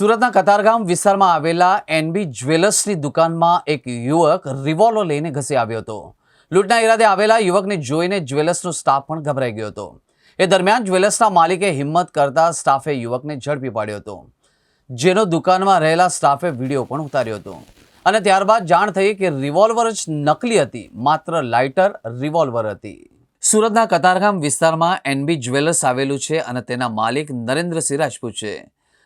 સુરતના કતારગામ વિસ્તારમાં આવેલા એનબી જ્વેલર્સની દુકાનમાં એક યુવક રિવોલ્વર લઈને ઘસી આવ્યો હતો. લૂંટના ઈરાદે આવેલા યુવકને જોઈને જ્વેલર્સનો સ્ટાફ પણ ગભરાઈ ગયો હતો. એ દરમિયાન જ્વેલર્સના માલિકે હિંમત કરતા સ્ટાફે યુવકને ઝડપી પાડ્યો હતો. જેનો દુકાનમાં રહેલા સ્ટાફે વીડિયો પણ ઉતાર્યો હતો. અને ત્યારબાદ જાણ થઈ કે રિવોલ્વર જ નકલી હતી, માત્ર લાઇટર રિવોલ્વર હતી. સુરતના કતારગામ વિસ્તારમાં એનબી જ્વેલર્સ આવેલું છે અને તેના માલિક નરેન્દ્રસિંહ રાજપૂત છે.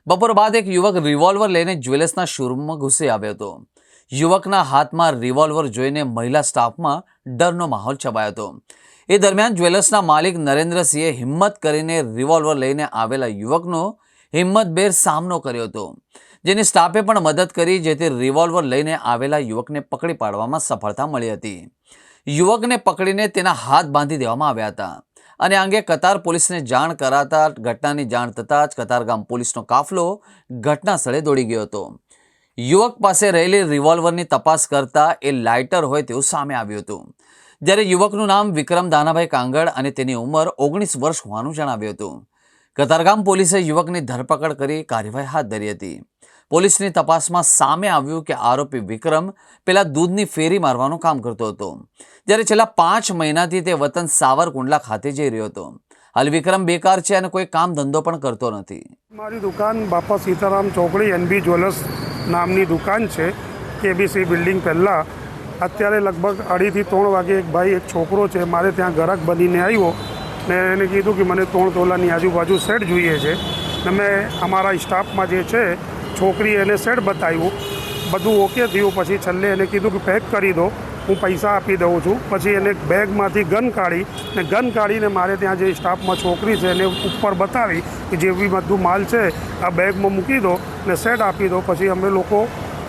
બપોર બાદ એક યુવક રિવોલ્વર લઈને જ્વેલર્સના શોરૂમમાં ઘૂસી આવ્યો હતો. યુવકના હાથમાં રિવોલ્વર જોઈને મહિલા સ્ટાફમાં ડરનો માહોલ છવાયો હતો. એ દરમિયાન જ્વેલર્સના માલિક નરેન્દ્રસિંહે હિંમત કરીને રિવોલ્વર લઈને આવેલા યુવકનો હિંમતભેર સામનો કર્યો હતો, જેની સ્ટાફે પણ મદદ કરી જેથી રિવોલ્વર લઈને આવેલા યુવકને પકડી પાડવામાં સફળતા મળી હતી. યુવકને પકડીને તેના હાથ બાંધી દેવામાં આવ્યા હતા. અને અંગે કતાર પોલીસને જાણ કરાતા ઘટનાની જાણ થતાં જ કતારગામ પોલીસનો કાફલો ઘટના સ્થળે દોડી ગયો હતો. યુવક પાસે રહેલી રિવોલ્વરની તપાસ કરતા એ લાઇટર હોય તેવું સામે આવ્યું હતું. જ્યારે યુવકનું નામ વિક્રમ દાનાભાઈ કાંગડ અને તેની ઉંમર ઓગણીસ વર્ષ હોવાનું જણાવ્યું હતું. કતારગામ પોલીસે યુવકની ધરપકડ કરી કાર્યવાહી હાથ ધરી હતી. પોલીસની તપાસમાં સામે આવ્યું કે આરોપી વિક્રમ પેલા દૂધની ફેરી મારવાનું કામ કરતો હતો. જ્યારે છેલ્લા પાંચ મહિનાથી તે વતન સાવરકુંડલા ખાતે જઈ રહ્યો હતો. હાલ વિક્રમ બેકાર છે અને કોઈ કામ ધંધો પણ કરતો નથી. મારી દુકાન બાપા સીતારામ ચોકડી એનબી જ્વેલર્સ નામની દુકાન છે કેબીસી બિલ્ડિંગ પહેલાં. અત્યારે લગભગ અઢીથી ત્રણ વાગે એક ભાઈ, એક છોકરો છે, મારે ત્યાં ગ્રાહક બનીને આવ્યો ને એને કીધું કે મને ત્રણ તોલાની આજુબાજુ સેટ જોઈએ છે. ને મેં અમારા સ્ટાફમાં જે છે છોકરી એને સેટ બતાવ્યું. બધું ઓકે થયું. પછી છેલ્લે એને કીધું કે પેક કરી દો. હું પૈસા આપી દઉં છું. પછી એને બેગમાંથી ગન કાઢી ને ગન કાઢીને મારે ત્યાં જે સ્ટાફમાં છોકરી છે એને ઉપર બતાવી કે જે બી બધું માલ છે, આ બેગમાં મૂકી દો ને સેટ આપી દો. પછી અમે લોકો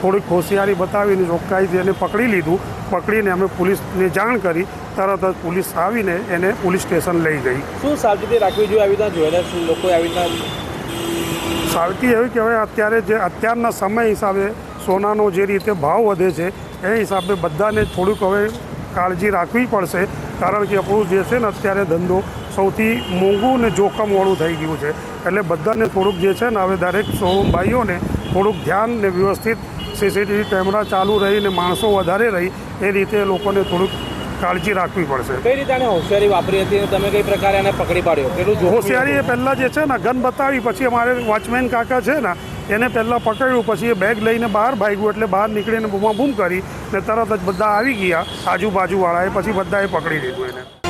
થોડીક હોશિયારી બતાવીને ચોખ્ખાઈથી એને પકડી લીધું. પકડીને અમે પોલીસને જાણ કરી. તરત જ પોલીસ આવીને એને પોલીસ સ્ટેશન લઈ ગઈ. શું સાવચેતી રાખવી જોઈએ? આવી રીતના જ્વેલર્સ લોકો, આવી રીતના સાવતી એવી કે હવે અત્યારે જે અત્યારના સમય હિસાબે સોનાનો જે રીતે ભાવ વધે છે, એ હિસાબે બધાને થોડુંક હવે કાળજી રાખવી પડશે, કારણ કે આપણું જે છે ને અત્યારે ધંધો સૌથી મોંઘું ને જોખમવાળું થઈ ગયું છે. એટલે બધાને થોડુંક જે છે ને હવે દરેક શોરૂમ ભાઈઓને થોડુંક ધ્યાન ને વ્યવસ્થિત સીસીટીવી કેમેરા ચાલુ રહીને માણસો વધારે રહી, એ રીતે લોકોને થોડુંક કાળજી રાખવી પડશે. કઈ રીતે આને હોશિયારી વાપરી હતી તમે કઈ પ્રકારે આને પકડી પાડ્યો? કેટલું હોશિયારી એ? પહેલાં જે છે ને ગન બતાવી પછી અમારે વોચમેન કાકા છે ને એને પહેલાં પકડ્યું પછી એ બેગ લઈને બહાર ભાગ્યું એટલે બહાર નીકળીને બૂમાબૂમ કરી ને તરત જ બધા આવી ગયા આજુબાજુવાળાએ પછી બધાએ પકડી લીધું એને.